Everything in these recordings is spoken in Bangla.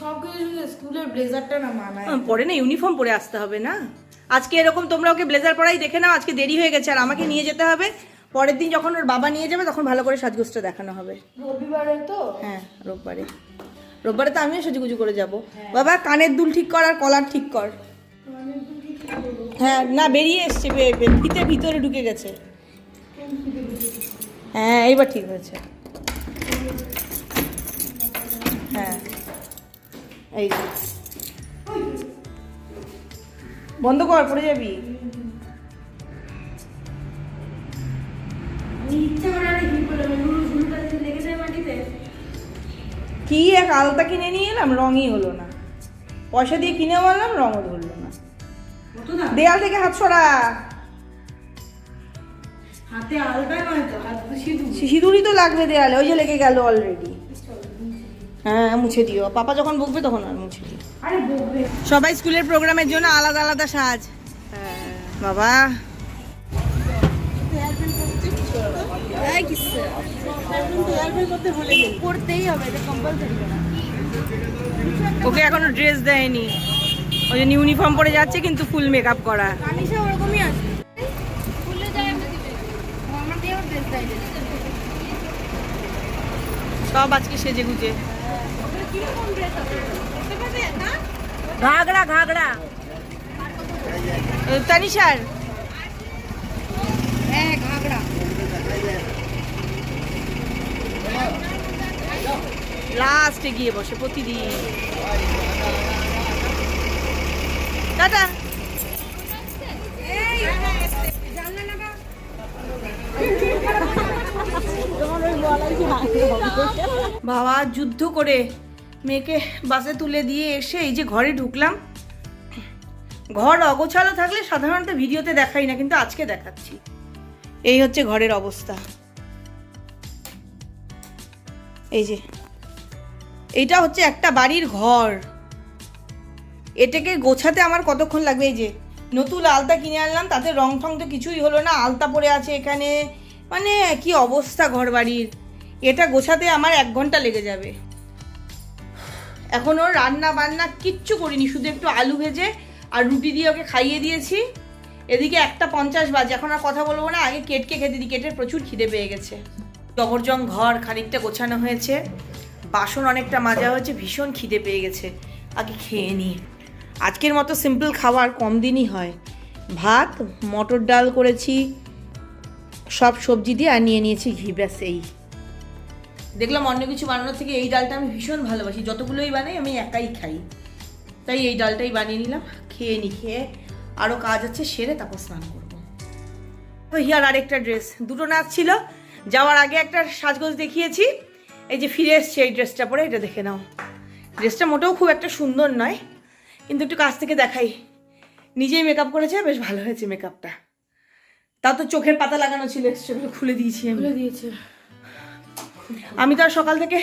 সব কিছু স্কুলের ব্লেজারটা না মানায়। পরে না ইউনিফর্ম পরে আসতে হবে না। আজকে এরকম তোমরা ওকে ব্লেজার পরাই দেখে নাও আজকে দেরি হয়ে গেছে আর আমাকে নিয়ে যেতে হবে। পরের দিন যখন ওর বাবা নিয়ে যাবে তখন ভালো করে সাজগোজটা দেখানো হবে। রবিবারে তো? হ্যাঁ রোববারে। রোববারে তো আমিও সাজুগুজু করে যাব। বাবা কানের দুল ঠিক কর আর কলার ঠিক কর। হ্যাঁ না বেরিয়ে এসছে ফিতে ভিতরে ঢুকে গেছে? হ্যাঁ এইবার ঠিক হয়েছে। হ্যাঁ। এই বন্ধ কর পড়ে যাবি। কি এক আলতা কিনে নিয়ে এলাম রঙই হলো না। পয়সা দিয়ে কিনে আনলাম রঙও ধরলো না। দেয়াল থেকে হাত সরা। হাতে আলতা নয় তো হাত তো সিঁদুরই তো লাগবে দেয়ালে ওই যে লেগে গেল অলরেডি হ্যাঁ মুছে দিও। পাপা যখন বকবে তখন আর মুছে দিও। সবাই স্কুলের প্রোগ্রামের জন্য আলাদা আলাদা সাজ। বাবা। ওকে এখনও ড্রেস দেয়নি। ওই জন্য ইউনিফর্ম পরে যাচ্ছে কিন্তু ফুল মেকআপ করা। ওরকমই আছে সব আজকে সেজে গুজে ঘাগড়া ঘাগড়া। তানিশার। হ্যাঁ ঘাগড়া। লাস্টে গিয়ে বসে প্রতিদিন। টাটা জানলা লাগা বাবা যুদ্ধ করে মেয়েকে বাসে তুলে দিয়ে এসে এই যে ঘরে ঢুকলাম। ঘর অগোছালো থাকলে সাধারণত ভিডিওতে দেখাই না, কিন্তু আজকে দেখাচ্ছি। এই হচ্ছে ঘরের অবস্থা। এই যে এইটা হচ্ছে একটা বাড়ির ঘর। এটাকে গোছাতে আমার কতক্ষণ লাগবে? এই যে, নতুন আলতা কিনে আনলাম, তাতে রং ঠং তো কিছুই হলো না, আলতা পড়ে আছে এখানে। মানে কি অবস্থা ঘর বাড়ির এটা গোছাতে আমার এক ঘণ্টা লেগে যাবে। এখনও রান্না বান্না কিচ্ছু করিনি, শুধু একটু আলু ভেজে আর রুটি দিয়ে ওকে খাইয়ে দিয়েছি। এদিকে একটা পঞ্চাশ বাজে, এখন আর কথা বলব না, আগে কেটকে খেতে দিই, কেটের প্রচুর খিদে পেয়ে গেছে। জবরজং ঘর খানিকটা গোছানো হয়েছে, বাসন অনেকটা মাজা হয়েছে, ভীষণ খিদে পেয়ে গেছে। আগে খেয়ে নিই আজকের মতো সিম্পল খাবার কম দিনই হয়। ভাত, মটর ডাল করেছি, সব সবজি দিয়ে, আর নিয়ে নিয়েছি ঘি, ব্যাস এই। দেখলাম অন্য কিছু বানানোর থেকে এই ডালটা আমি ভীষণ ভালোবাসি। যতগুলোই বানাই, আমি একাই খাই। তাই এই ডালটাই বানিয়ে নিলাম, খেয়ে নি, খেয়ে আরও কাজ আছে, সেরে তারপর স্নান করব। তো হিয়ার আরেকটা ড্রেস, দুটো নাচ ছিল। যাওয়ার আগে একটা সাজগোজ দেখিয়েছি। এই যে ফিরে এসছে এই ড্রেসটা পরে, এটা দেখে নাও। ড্রেসটা মোটেও খুব একটা সুন্দর নয়, কিন্তু একটু কাছ থেকে দেখাই। নিজেই মেকআপ করেছে, বেশ ভালো হয়েছে মেকআপটা তা তো চোখের পাতা লাগানো ছিল, সেগুলো খুলে দিয়েছি খুলে দিয়েছে। আমি তো আর সকাল থেকে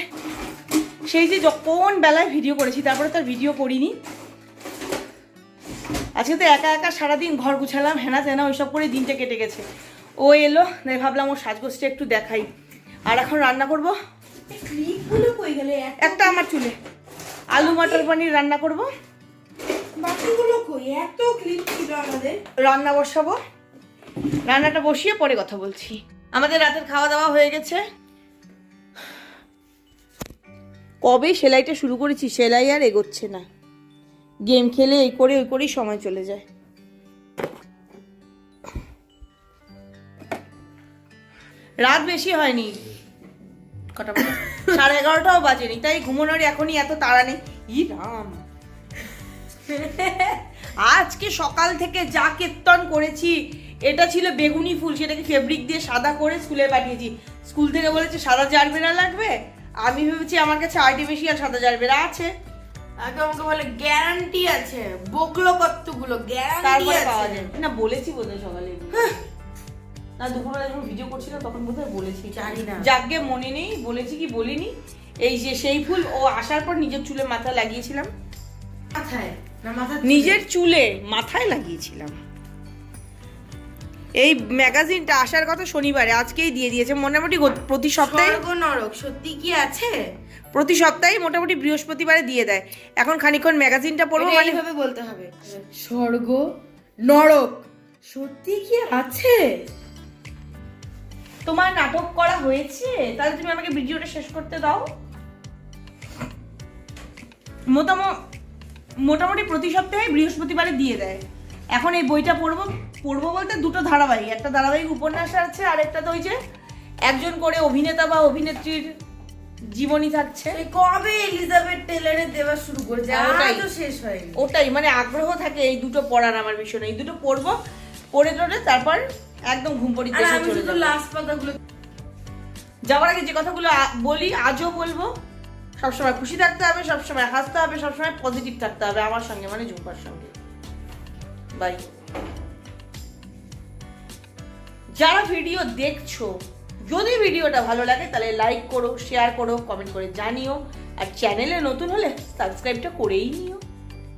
সেই যে যখন বেলায় ভিডিও করেছি তারপরে তো আর ভিডিও করিনি। আজকে তো একা একা সারাদিন ঘর গুছালাম হেনা তেনা ওইসব করে দিনটা কেটে গেছে। ও এলো তাই ভাবলাম ওর সাজগোজটা একটু দেখাই। আর এখন রান্না করব? একটা আমার চুলে। আলু মটর পনির রান্না করব। বাকিগুলো কই? এত ক্লিপ আমাদের। রান্না বসাবো। রান্নাটা বসিয়ে পরে কথা বলছি। আমাদের রাতের খাওয়া দাওয়া হয়ে গেছে। কবে সেলাইটা শুরু করেছি সেলাই আর এগোচ্ছে না। গেম খেলে এই করে ওই করেই সময় চলে যায়। রাত বেশি হয়নি। সাড়ে এগারোটাও বাজেনি, তাই ঘুমানোর এখনই এত তাড়া নেই। ই রাম। আজকে সকাল থেকে যা কীর্তন করেছি, এটা ছিল বেগুনি ফুল, সেটাকে ফেব্রিক দিয়ে সাদা করে স্কুলে পাঠিয়েছি। স্কুল থেকে বলেছে সাদা জারবেরা লাগবে আমি ভেবেছি আমার কাছে আর্টিফিশিয়াল সাদা জারবেরা আছে। আগে আমাকে বলে গ্যারান্টি আছে। বকলো কতগুলো গ্যারান্টি পাওয়া না বলেছি বোধহয় সকালে। না দুপুরবেলা যখন ভিডিও করছিলাম তখন বোধহয় বলেছি। জানি না। যাকে মনে নেই বলেছি কি বলিনি। এই যে সেই ফুল ও আসার পর নিজের চুলে মাথা লাগিয়েছিলাম। মাথায়? না মাথা নিজের চুলে মাথায় লাগিয়েছিলাম। এই ম্যাগাজিনটা আসার কথা শনিবারে আজকেই দিয়ে দিয়েছে। মোটামুটি প্রতি সপ্তাহে স্বর্গ নরক সত্যি কি আছে? প্রতি সপ্তাহে মোটামুটি বৃহস্পতিবারে দিয়ে দেয়। এখন খানিকক্ষণ ম্যাগাজিনটা পড়ব মানে এইভাবে বলতে হবে। স্বর্গ নরক সত্যি কি আছে? তোমার নাটক করা হয়েছে? তাহলে তুমি আমাকে ভিডিওটা শেষ করতে দাও। মোটামুটি মোটামুটি প্রতি সপ্তাহে বৃহস্পতিবারে দিয়ে দেয়। এখন এই বইটা পড়ব। পড়ব বলতে দুটো ধারাবাহিক একটা ধারাবাহিক উপন্যাস আছে আর একটা তো ওই যে একজন করে অভিনেতা বা অভিনেত্রীর জীবনী থাকছে। কবে এলিজাবেথ টেলারে দেওয়া শুরু করেছে হ্যাঁ, ওটাই। আজও শেষ হয়নি। ওটাই মানে আগ্রহ থাকে এই দুটো পড়ার আমার ভীষণ। এই দুটো পড়ব পড়ে টড়ে তারপর একদম ঘুম পড়ি আর আমি শুধু লাস্ট পাতাগুলো যাওয়ার আগে যে কথাগুলো বলি আজও বলব সবসময় খুশি থাকতে হবে সবসময় হাসতে হবে সবসময় পজিটিভ থাকতে হবে আমার সঙ্গে মানে ঝুম্পার সঙ্গে। বাই যারা ভিডিও দেখছ, যদি ভিডিওটা ভালো লাগে, তাহলে লাইক করো শেয়ার করো কমেন্ট করে জানিও। আর চ্যানেলে নতুন হলে সাবস্ক্রাইবটা করেই নিও।